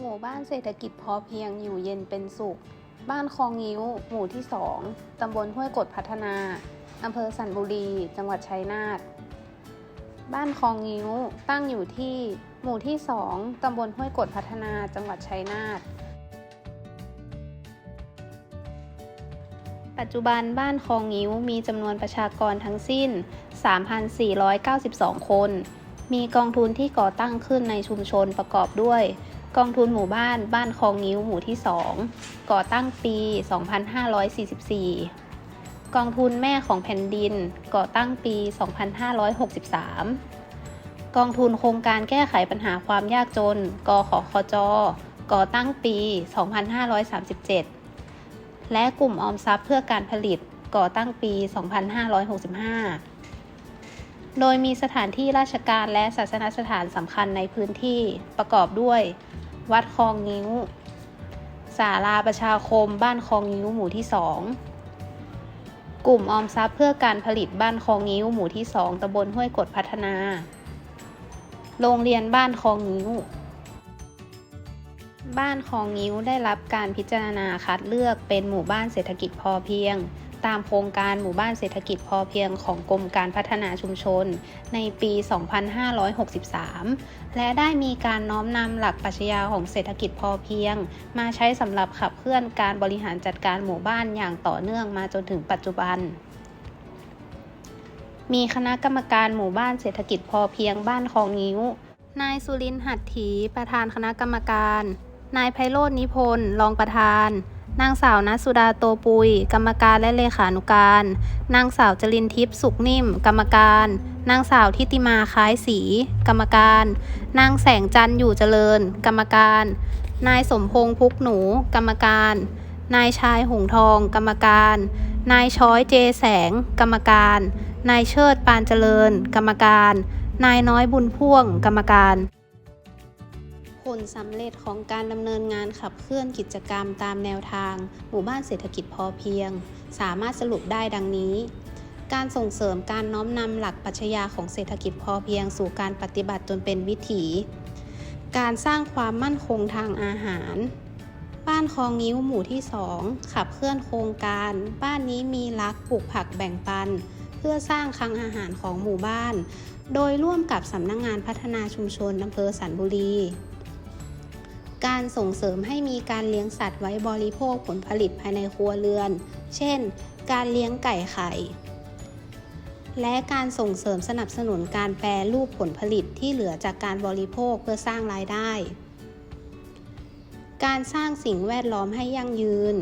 หมู่บ้านเศรษฐกิจพอเพียงอยู่เย็นเป็นสุข บ้านคลองงิ้ว หมู่ที่ 2 ตำบลห้วยกดพัฒนา อำเภอสันบุรี จังหวัดชัยนาท บ้านคลองงิ้วตั้งอยู่ที่ หมู่ที่ 2 ตำบลห้วยกดพัฒนา จังหวัดชัยนาท ปัจจุบันบ้านคลองงิ้วมีจำนวนประชากรทั้งสิ้น 3,492 คน มีกองทุนที่ก่อตั้งขึ้นในชุมชนประกอบด้วย กองทุนหมู่บ้านบ้านคลองงิ้วหมู่ที่ 2 ก่อตั้งปี 2544 กองทุนแม่ของแผ่นดิน ก่อตั้งปี 2563 กองทุนโครงการแก้ไขปัญหาความยากจน กขคจ ก่อตั้งปี 2537 และกลุ่มออมทรัพย์เพื่อการผลิต ก่อตั้งปี 2565โดยมีสถานที่ราชการและศาสนสถานสำคัญในพื้นที่ประกอบด้วย วัดคลองงิ้วศาลาประชาคม บ้านคลองงิ้วหมู่ที่ 2 กลุ่มออมทรัพย์เพื่อการผลิตบ้านคลองงิ้วหมู่ที่ 2ตำบลห้วยกดพัฒนา โรงเรียนบ้านคลองงิ้ว บ้านคลองงิ้วได้รับการพิจารณาคัดเลือกเป็นหมู่บ้านเศรษฐกิจพอเพียง ตามโครงการหมู่บ้านเศรษฐกิจพอเพียงของกรมการพัฒนาชุมชน ในปี 2563 และได้มีการน้อมนำหลักปรัชญาของเศรษฐกิจพอเพียง มาใช้สำหรับขับเคลื่อนการบริหารจัดการหมู่บ้านอย่างต่อเนื่องมาจนถึงปัจจุบันมีคณะกรรมการหมู่บ้านเศรษฐกิจพอเพียงบ้านคลองงิ้ว นายสุรินทร์หัตถี ประธานคณะกรรมการ นายไพโรจนิพนธ์ รองประธาน นางสาวนัสสุดาโตปุย กรรมการและเลขานุการ นางสาวจรินทิพย์สุขนิ่ม กรรมการ นางสาวทิติมาคล้ายศรีกรรมการ นางแสงจันอยู่เจริญ กรรมการ นายสมพงษ์พุกหนู กรรมการ นายชายหงทอง กรรมการ นายช้อยเจแสง กรรมการ นายเชิดปานเจริญ กรรมการ นายน้อยบุญพ่วง กรรมการ ผลสำเร็จของการดำเนินงานขับเคลื่อนกิจกรรมตามแนวทาง หมู่บ้านเศรษฐกิจพอเพียง สามารถสรุปได้ดังนี้ การส่งเสริมการน้อมนำหลักปัชญาของเศรษฐกิจพอเพียงสู่การปฏิบัติจนเป็นวิถี การสร้างความมั่นคงทางอาหาร บ้านคลองงิ้วหมู่ที่ 2 ขับเคลื่อนโครงการ บ้านนี้มีรักปลูกผักแบ่งปัน เพื่อสร้างคลังอาหารของหมู่บ้านโดยร่วมกับสำนักงงานพัฒนาชุมชนอำเภอสันบุรี การส่งเสริมให้มีการเลี้ยงสัตว์ไว้บริโภคผลผลิตภายในครัวเรือน เช่น การเลี้ยงไก่ไข่ และการส่งเสริมสนับสนุนการแปรรูปผลผลิตที่เหลือจากการบริโภคเพื่อสร้างรายได้ การสร้างสิ่งแวดล้อมให้ยั่งยืน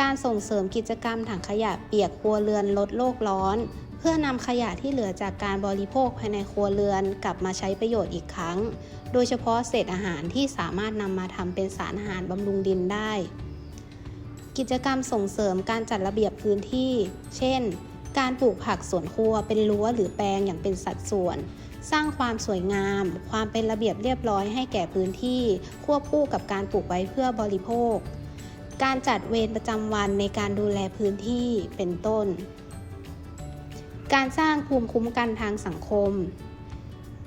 การส่งเสริมกิจกรรมถังขยะเปียกครัวเรือนลดโลกร้อน พื่อนำขยะที่เหลือจากการบริโภคภายในครัวเรือนกลับมาใช้ประโยชน์อีกครั้ง โดยเฉพาะเศษอาหารที่สามารถนำมาทำเป็นสารอาหารบำรุงดินได้ กิจกรรมส่งเสริมการจัดระเบียบพื้นที่ เช่น การปลูกผักสวนครัวเป็นรั้วหรือแปลงอย่างเป็นสัดส่วน สร้างความสวยงาม ความเป็นระเบียบเรียบร้อยให้แก่พื้นที่ ควบคู่กับการปลูกไว้เพื่อบริโภค การจัดเวรประจำวันในการดูแลพื้นที่เป็นต้น การสร้างภูมิคุ้มกันทางสังคม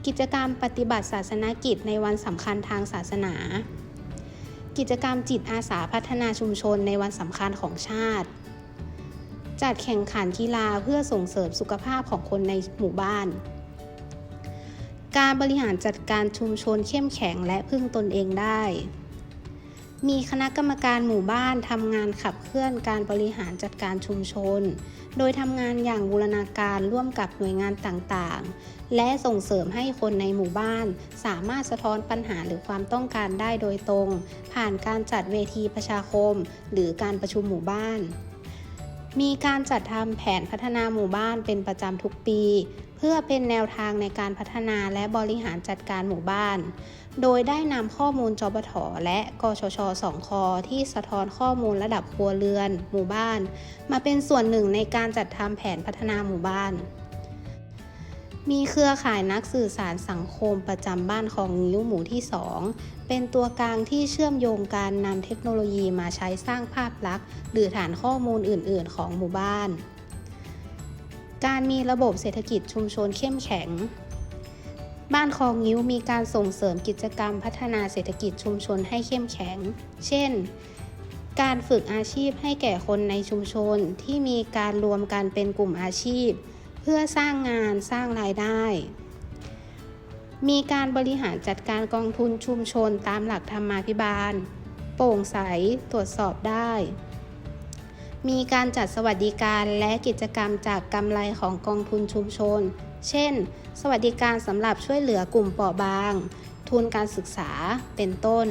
กิจกรรมปฏิบัติศาสนกิจในวันสำคัญทางศาสนา กิจกรรมจิตอาสาพัฒนาชุมชนในวันสำคัญของชาติ จัดแข่งขันกีฬาเพื่อส่งเสริมสุขภาพของคนในหมู่บ้าน การบริหารจัดการชุมชนเข้มแข็งและพึ่งตนเองได้ มีคณะกรรมการหมู่บ้านทำงานขับเคลื่อนการบริหารจัดการชุมชน โดยทำงานอย่างบูรณาการร่วมกับหน่วยงานต่างๆ และส่งเสริมให้คนในหมู่บ้าน สามารถสะท้อนปัญหาหรือความต้องการได้โดยตรง ผ่านการจัดเวทีประชาคม หรือการประชุมหมู่บ้าน มีการจัดทำแผนพัฒนาหมู่บ้านเป็นประจำทุกปี เพื่อเป็นแนวทางในการพัฒนาและบริหารจัดการหมู่บ้าน โดยได้นำข้อมูลจบทและกชชสองคที่สะท้อนข้อมูลระดับครัวเรือน หมู่บ้าน มาเป็นส่วนหนึ่งในการจัดทำแผนพัฒนาหมู่บ้าน มีเครือข่ายนักสื่อสารสังคมประจำบ้านของนิ้วหมู่ที่ 2 เป็นตัวกลางที่เชื่อมโยงการนำเทคโนโลยีมาใช้สร้างภาพลักษณ์ หรือฐานข้อมูลอื่น ๆ ของหมู่บ้าน การมีระบบเศรษฐกิจชุมชนเข้มแข็ง บ้านคลองงิ้วมีการส่งเสริมกิจกรรมพัฒนาเศรษฐกิจชุมชนให้เข้มแข็ง เช่นการฝึกอาชีพให้แก่คนในชุมชนที่มีการรวมกันเป็นกลุ่มอาชีพ พื่อสร้างงานสร้างรายได้ มีการบริหารจัดการกองทุนชุมชนตามหลักธรรมาภิบาล โปร่งใสตรวจสอบได้ มีการจัดสวัสดิการและกิจกรรมจากกำไรของกองทุนชุมชน เช่น สวัสดิการสำหรับช่วยเหลือกลุ่มเปราะบาง ทุนการศึกษาเป็นต้น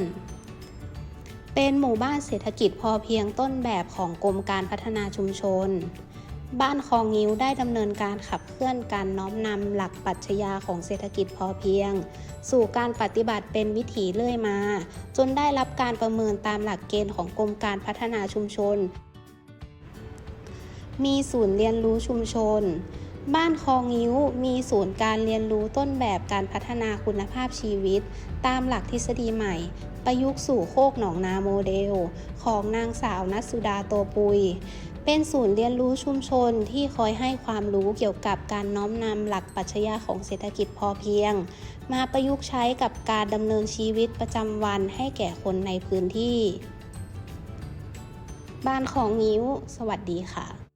เป็นหมู่บ้านเศรษฐกิจพอเพียงต้นแบบของกรมการพัฒนาชุมชน บ้านคลองงิ้วได้ดำเนินการขับเคลื่อนการน้อมนำหลักปรัชญาของเศรษฐกิจพอเพียง สู่การปฏิบัติเป็นวิถีเรื่อยมา จนได้รับการประเมินตามหลักเกณฑ์ของกรมการพัฒนาชุมชน มีศูนย์เรียนรู้ชุมชน บ้านคลองงิ้วมีศูนย์การเรียนรู้ต้นแบบการพัฒนาคุณภาพชีวิต ตามหลักทฤษฎีใหม่ ประยุกต์สู่โคกหนองนาโมเดล ของนางสาวนัสสุดาโตปุย เป็นศูนย์เรียนรู้ชุมชนที่คอยให้ความรู้เกี่ยวกับการน้อมนำหลักปรัชญาของเศรษฐกิจพอเพียง มาประยุกต์ใช้กับการดำเนินชีวิตประจำวันให้แก่คนในพื้นที่ บ้านของงิ้ว สวัสดีค่ะ